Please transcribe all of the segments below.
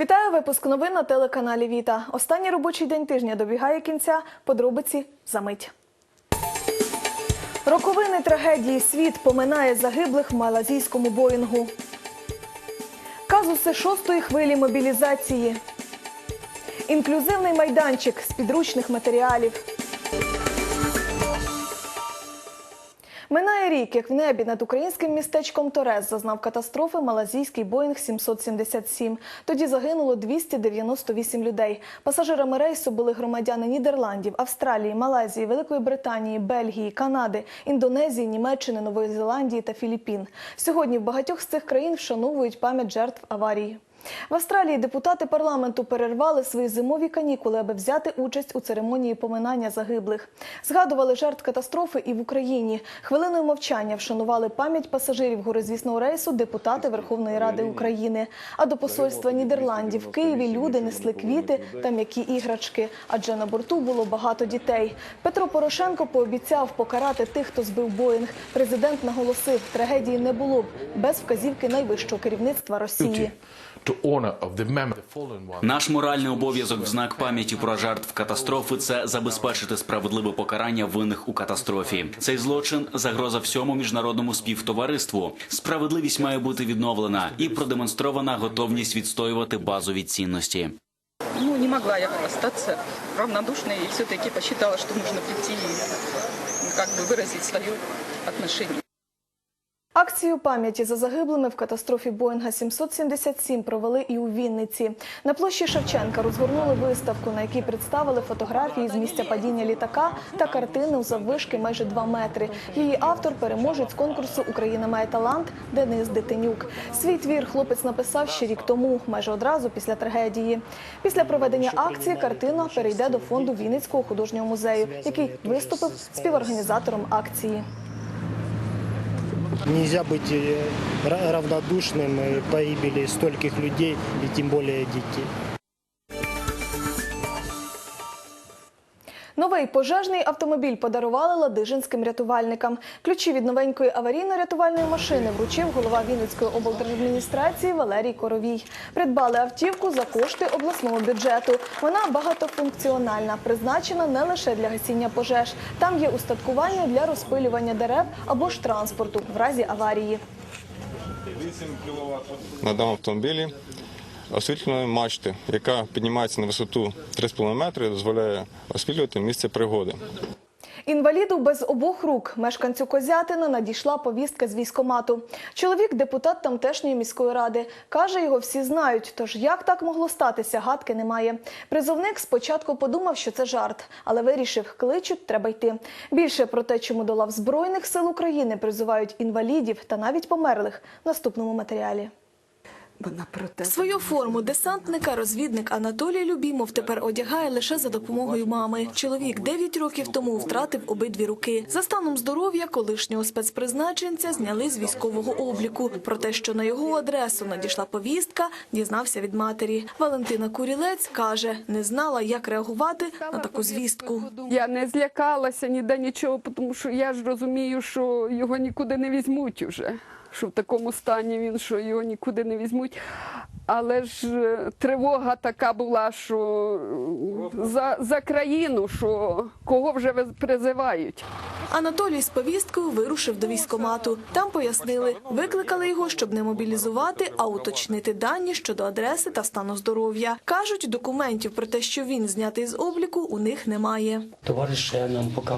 Вітаю випуск новин на телеканалі Віта. Останній робочий день тижня добігає кінця. Подробиці за мить. Роковини трагедії світ поминає загиблих в малазійському Боїнгу. Казуси шостої хвилі мобілізації. Інклюзивний майданчик з підручних матеріалів. Минає рік, як в небі над українським містечком Торез зазнав катастрофи малазійський Боїнг 777. Тоді загинуло 298 людей. Пасажирами рейсу були громадяни Нідерландів, Австралії, Малайзії, Великої Британії, Бельгії, Канади, Індонезії, Німеччини, Нової Зеландії та Філіппін. Сьогодні в багатьох з цих країн вшановують пам'ять жертв аварії. В Австралії депутати парламенту перервали свої зимові канікули, аби взяти участь у церемонії поминання загиблих. Згадували жертв катастрофи і в Україні. Хвилиною мовчання вшанували пам'ять пасажирів горизвісного рейсу депутати Верховної Ради України. А до посольства Нідерландів в Києві люди несли квіти та м'які іграшки, адже на борту було багато дітей. Петро Порошенко пообіцяв покарати тих, хто збив Боїнг. Президент наголосив, трагедії не було б без вказівки найвищого керівництва Росії. To honor of the memory of the fallen ones. Наш моральний обов'язок в знак пам'яті про жертв катастрофи це забезпечити справедливе покарання винних у катастрофі. Цей злочин загроза всьому міжнародному співтовариству. Справедливість має бути відновлена і продемонстрована готовність відстоювати базові цінності. Ну, не могла я остаться равнодушной и все-таки посчитала, что нужно прийти ну, как бы выразить свое отношение. Акцію пам'яті за загиблими в катастрофі Боїнга 777 провели і у Вінниці. На площі Шевченка розгорнули виставку, на якій представили фотографії з місця падіння літака та картину заввишки майже 2 метри. Її автор переможець конкурсу Україна має талант Денис Дитинюк. Свій твір хлопець написав ще рік тому, майже одразу після трагедії. Після проведення акції картина перейде до фонду Вінницького художнього музею, який виступив співорганізатором акції. Нельзя быть э, ра- равнодушным э, погибели стольких людей и тем более детей. Новий пожежний автомобіль подарували ладижинським рятувальникам. Ключі від новенької аварійно-рятувальної машини вручив голова Вінницької облдержадміністрації Валерій Коровій. Придбали автівку за кошти обласного бюджету. Вона багатофункціональна, призначена не лише для гасіння пожеж. Там є устаткування для розпилювання дерев або ж транспорту в разі аварії. на даному автомобілі освітлювальної мачти, яка піднімається на висоту 3,5 метри дозволяє освітлювати місце пригоди. Інваліду без обох рук мешканцю Козятина надійшла повістка з військомату. Чоловік депутат тамтешньої міської ради. Каже, його всі знають. Тож як так могло статися, гадки немає. Призовник спочатку подумав, що це жарт, але вирішив, кличуть, треба йти. Більше про те, чому до лав Збройних сил України призивають інвалідів та навіть померлих в наступному матеріалі. Свою форму десантника розвідник Анатолій Любімов тепер одягає лише за допомогою мами. Чоловік 9 років тому втратив обидві руки. За станом здоров'я колишнього спецпризначенця зняли з військового обліку. Про те, що на його адресу надійшла повістка, дізнався від матері. Валентина Курілець каже, не знала, як реагувати на таку звістку. Я не злякалася ніде нічого, тому що я ж розумію, що його нікуди не візьмуть уже. Що в такому стані він, що його нікуди не візьмуть. Але ж е, тривога така була, що е, за, за країну, що кого вже призивають. Анатолій з повісткою вирушив до військомату. Там пояснили, викликали його, щоб не мобілізувати, а уточнити дані щодо адреси та стану здоров'я. Кажуть, документів про те, що він знятий з обліку, у них немає. Товариш ще нам поки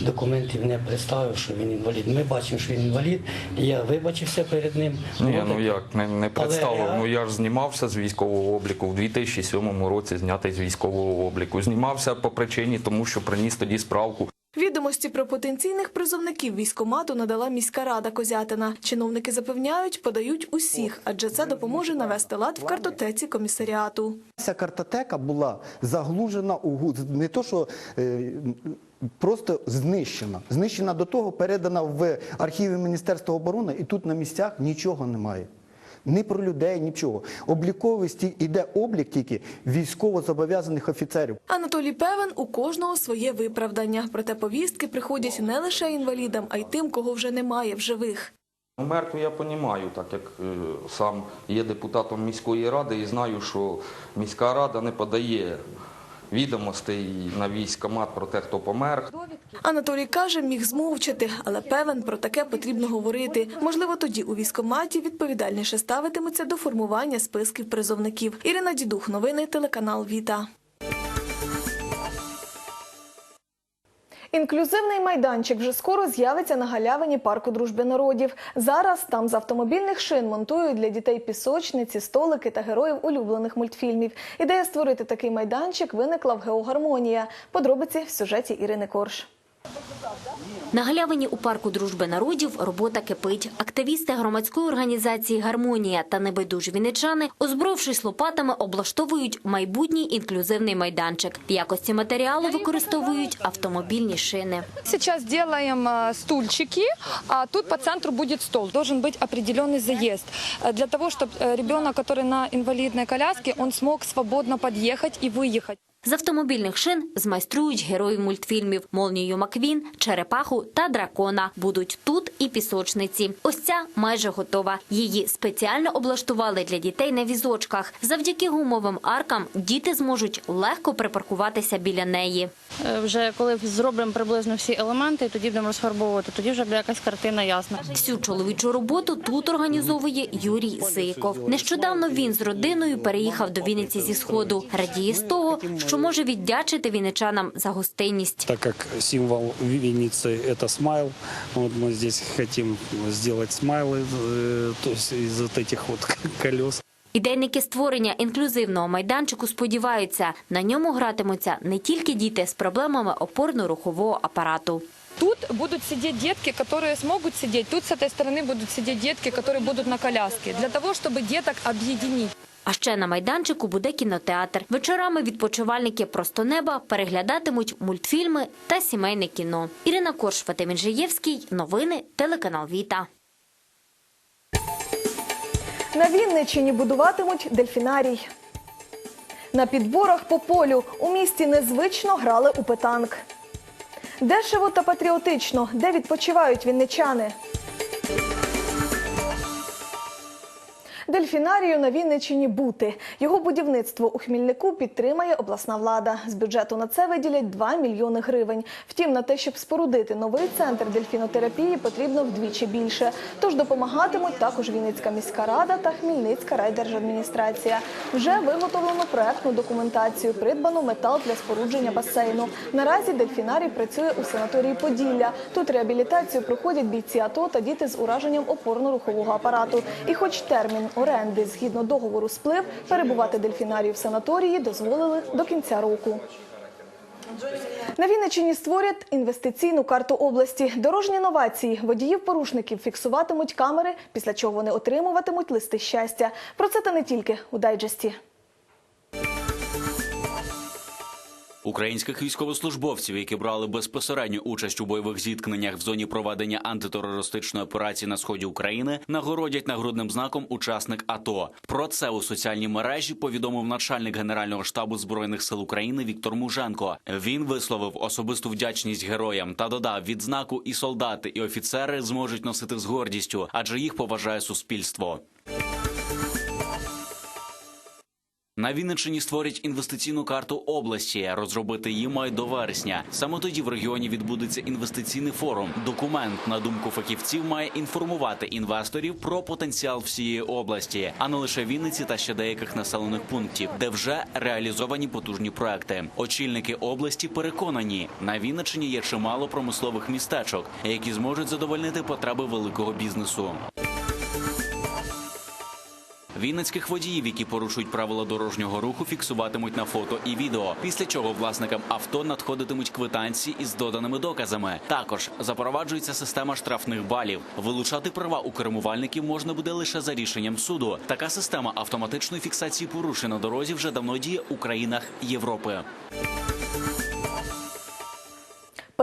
документів не представив, що він інвалід. Ми бачимо, що він інвалід, і я вибачився перед ним. Ні, ну як не, не представив. Але Ну я ж знімався з військового обліку в 2007 році. Знятий з військового обліку. Знімався по причині, тому що приніс тоді справку. Відомості про потенційних призовників військомату надала міська рада Козятина. Чиновники запевняють, подають усіх, адже це допоможе навести лад в картотеці комісаріату. Ця картотека була заглужена у. Не то, що е, просто знищена. Знищена до того, передана в архіви Міністерства оборони, і тут на місцях нічого немає. Ні про людей, нічого. Обліковості йде облік тільки військово зобов'язаних офіцерів. Анатолій певен, у кожного своє виправдання. Проте повістки приходять не лише інвалідам, а й тим, кого вже немає в живих. Ну, Мертву я розумію, так як е, сам є депутатом міської ради і знаю, що міська рада не подає відомостей на військомат про те, хто помер. Анатолій каже, міг змовчати, але певен, про таке потрібно говорити. Можливо, тоді у військкоматі відповідальніше ставитимуться до формування списків призовників. Ірина Дідух, новини, телеканал Віта. Інклюзивний майданчик вже скоро з'явиться на галявині парку дружби народів. Зараз там з автомобільних шин монтують для дітей пісочниці, столики та героїв улюблених мультфільмів. Ідея створити такий майданчик виникла в Геогармонія. Подробиці в сюжеті Ірини Корж. На галявині у парку дружби народів робота кипить. Активісти громадської організації Гармонія та небайдужі вінничани, озброївшись лопатами, облаштовують майбутній інклюзивний майданчик. В якості матеріалу використовують автомобільні шини. Сейчас делаем э, стульчики, а тут по центру будет стол. Должен быть определенный заезд. Э, Для того, чтобы ребенок, который на инвалидной коляске, он смог свободно подъехать и выехать. З автомобільних шин змайструють героїв мультфільмів Молнію Маквін, Черепаху та Дракона. Будуть тут і пісочниці. Ось ця майже готова. Її спеціально облаштували для дітей на візочках. Завдяки гумовим аркам діти зможуть легко припаркуватися біля неї. Е, Вже коли зробимо приблизно всі елементи, тоді будемо розфарбовувати. Тоді вже буде якась картина ясна. Всю чоловічу роботу тут організовує Юрій Зиков. Нещодавно він з родиною переїхав до Вінниці зі сходу. Радіє з того, що може віддячити вінничанам за гостинність. Так как символ Винницы это смайл, вот мы здесь хотим сделать смайлы, э, то есть из вот этих вот колес. Ідейники створення інклюзивного майданчику сподіваються, на ньому гратимуться не тільки діти з проблемами опорно-рухового апарату. Тут будут сидеть детки, которые смогут сидеть. Тут с этой стороны будут сидеть детки, которые будут на коляске. Для того, чтобы деток объединить. А ще на майданчику буде кінотеатр. Вечорами відпочивальники просто неба переглядатимуть мультфільми та сімейне кіно. Ірина Корш, Вадим Інжиєвський. Новини телеканал Віта. На Вінниччині будуватимуть дельфінарій. На підборах по полю у місті незвично грали у питанк. Дешево та патріотично, де відпочивають вінничани. Дельфінарію на Вінниччині бути. Його будівництво у Хмільнику підтримає обласна влада. З бюджету на це виділять 2 мільйони гривень. Втім, на те, щоб спорудити новий центр дельфінотерапії, потрібно вдвічі більше. Тож допомагатимуть також Вінницька міська рада та Хмільницька райдержадміністрація. Вже виготовлено проектну документацію, придбано метал для спорудження басейну. Наразі дельфінарій працює у санаторії Поділля. Тут реабілітацію проходять бійці АТО та діти з ураженням опорно-рухового апарату. І хоч термін оренди згідно договору сплив, перебувати дельфінарію в санаторії дозволили до кінця року. На Вінниччині створять інвестиційну карту області. Дорожні новації водіїв-порушників фіксуватимуть камери, після чого вони отримуватимуть листи щастя. Про це та не тільки у дайджесті. Українських військовослужбовців, які брали безпосередню участь у бойових зіткненнях в зоні проведення антитерористичної операції на сході України, нагородять нагрудним знаком учасник АТО. Про це у соціальній мережі повідомив начальник генерального штабу збройних сил України Віктор Муженко. Він висловив особисту вдячність героям та додав відзнаку і солдати, і офіцери зможуть носити з гордістю, адже їх поважає суспільство. На Вінниччині створять інвестиційну карту області. Розробити її мають до вересня. Саме тоді в регіоні відбудеться інвестиційний форум. Документ, на думку фахівців, має інформувати інвесторів про потенціал всієї області, а не лише Вінниці та ще деяких населених пунктів, де вже реалізовані потужні проекти. Очільники області переконані, на Вінниччині є чимало промислових містечок, які зможуть задовольнити потреби великого бізнесу. Вінницьких водіїв, які порушують правила дорожнього руху, фіксуватимуть на фото і відео. Після чого власникам авто надходитимуть квитанції із доданими доказами. Також запроваджується система штрафних балів. Вилучати права у кермувальників можна буде лише за рішенням суду. Така система автоматичної фіксації порушень на дорозі вже давно діє у країнах Європи.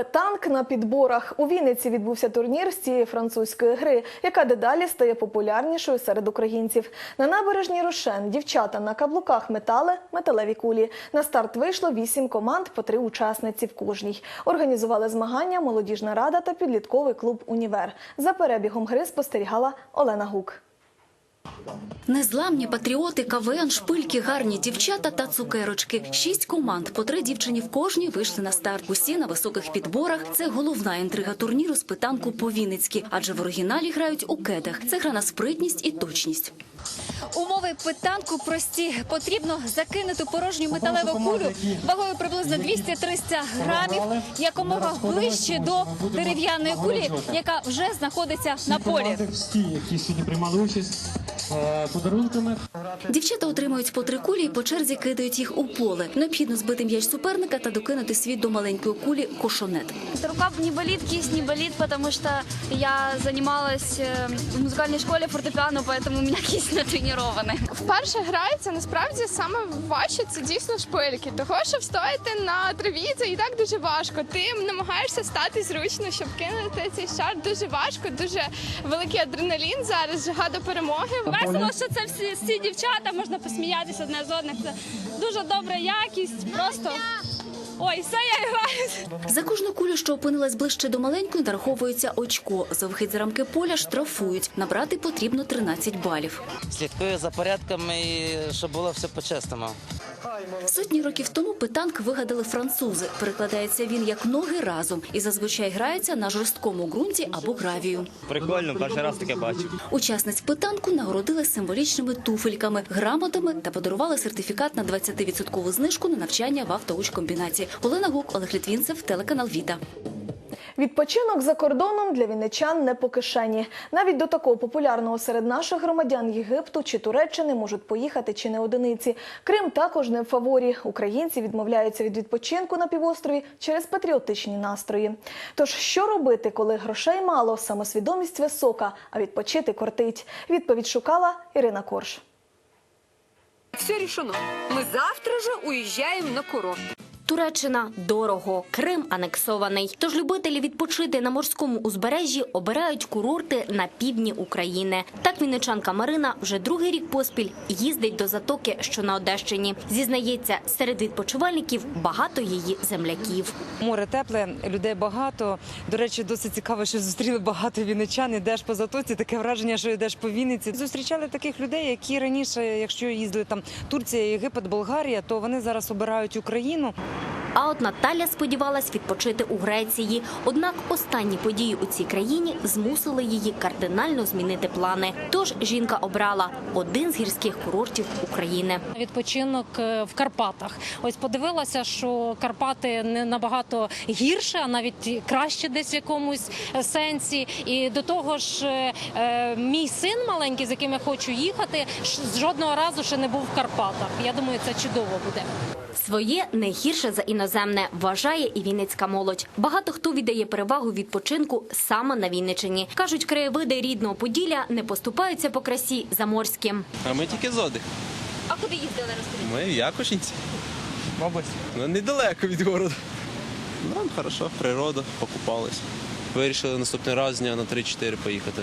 Петанк на підборах у Вінниці відбувся турнір з цієї французької гри, яка дедалі стає популярнішою серед українців. На набережній Рошен дівчата на каблуках метали металеві кулі. На старт вийшло вісім команд по три учасниці в кожній. Організували змагання молодіжна рада та підлітковий клуб Універ. За перебігом гри спостерігала Олена Гук. Незламні патріоти, КВН, шпильки, гарні дівчата та цукерочки. Шість команд, по три дівчині в кожній вийшли на старт. Усі на високих підборах. Це головна інтрига турніру з питанку по Вінницьки, адже в оригіналі грають у кедах. Це гра на спритність і точність. Умови питанку прості. Потрібно закинути порожню металеву кулю вагою приблизно 200-300 грамів, якомога ближче до дерев'яної кулі, яка вже знаходиться на полі. Всі, які сьогодні приймали участь подарунками. Дівчата отримують по три кулі і по черзі кидають їх у поле. Необхідно збити м'яч суперника та докинути світ до маленької кулі кошонет. Рука не болит, кисть не болит, потому что я занималась э, в музыкальной школе фортепиано, поэтому у меня кисть натренирована. Вперше грається насправді саме важче це дійсно шпильки. Того, що встояти на траві, це і так дуже важко. Ти намагаєшся стати зручно, щоб кинути цей шар. Дуже важко, дуже великий адреналін зараз, жага до перемоги. Весело, що це всі, всі дівчата, можна посміятися одне з одних. Це дуже добра якість. Просто ой, все я граю. За кожну кулю, що опинилась ближче до маленької, нараховується очко. За вихід з рамки поля штрафують. Набрати потрібно 13 балів. Слідкую за порядками, щоб було все по-чесному. Сотні років тому питанк вигадали французи. Перекладається він як ноги разом і зазвичай грається на жорсткому ґрунті або гравію. Прикольно, перший раз таке бачу. Учасниць питанку нагородили символічними туфельками, грамотами та подарували сертифікат на 20% знижку на навчання в автоучкомбінаті. Олена Гук, Олег Літвінцев, телеканал Віта. Відпочинок за кордоном для вінничан не по кишені. Навіть до такого популярного серед наших громадян Єгипту чи Туреччини можуть поїхати чи не одиниці. Крим також не в фаворі. Українці відмовляються від відпочинку на півострові через патріотичні настрої. Тож що робити, коли грошей мало, самосвідомість висока, а відпочити кортить? Відповідь шукала Ірина Корж. Все решено. Мы завтра же уезжаем на курорт. Туреччина дорого, Крим анексований. Тож любителі відпочити на морському узбережжі обирають курорти на півдні України. Так вінничанка Марина вже другий рік поспіль їздить до затоки, що на Одещині. Зізнається, серед відпочивальників багато її земляків. Море тепле, людей багато. До речі, досить цікаво, що зустріли багато вінничан. Ідеш по затоці, таке враження, що йдеш по Вінниці. Зустрічали таких людей, які раніше, якщо їздили там Турція, Єгипет, Болгарія, то вони зараз обирають Україну. А от Наталя сподівалась відпочити у Греції. Однак останні події у цій країні змусили її кардинально змінити плани. Тож жінка обрала один з гірських курортів України. Відпочинок е, в Карпатах. Ось подивилася, що Карпати не набагато гірше, а навіть краще десь в якомусь е, сенсі. І до того ж, е, мій син маленький, з яким я хочу їхати, жодного разу ще не був в Карпатах. Я думаю, це чудово буде. Своє не гірше за іноземне вважає і вінницька молодь. Багато хто віддає перевагу відпочинку саме на Вінничині. кажуть, краєвиди рідного Поділля не поступаються по красі заморським. А ми тільки з отдих. А куди їздили? Розкажіть. Ми в Якушинці. Мабуть. Ну, недалеко від городу. Ну, хорошо, природа, покупались. Вирішили наступний раз дня на 3-4 поїхати.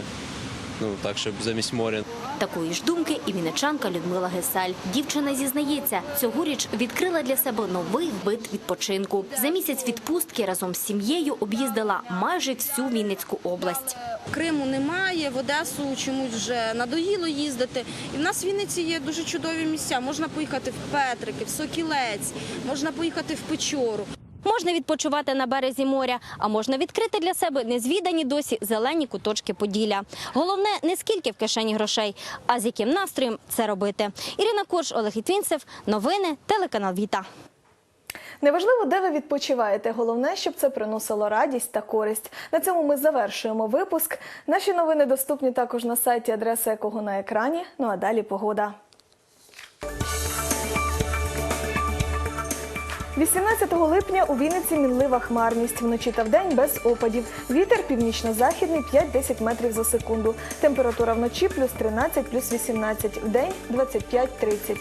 Ну, так, щоб замість моря. Такої ж думки і вінничанка Людмила Гесаль. Дівчина зізнається, цьогоріч відкрила для себе новий вид відпочинку. За місяць відпустки разом з сім'єю об'їздила майже всю Вінницьку область. Криму немає, в Одесу чомусь вже надоїло їздити. І в нас в Вінниці є дуже чудові місця. Можна поїхати в Петрики, в Сокілець, можна поїхати в Печору. Можна відпочивати на березі моря, а можна відкрити для себе незвідані досі зелені куточки Поділля. Головне не скільки в кишені грошей, а з яким настроєм це робити. Ірина Корж, Олег Ітвінцев. Новини, телеканал Віта. Неважливо, де ви відпочиваєте. Головне, щоб це приносило радість та користь. На цьому ми завершуємо випуск. Наші новини доступні також на сайті, адреса якого на екрані. Ну а далі погода. 18 липня у Вінниці мінлива хмарність. Вночі та вдень без опадів. Вітер північно-західний 5-10 метрів за секунду. Температура вночі плюс 13, плюс 18. Вдень 25-30.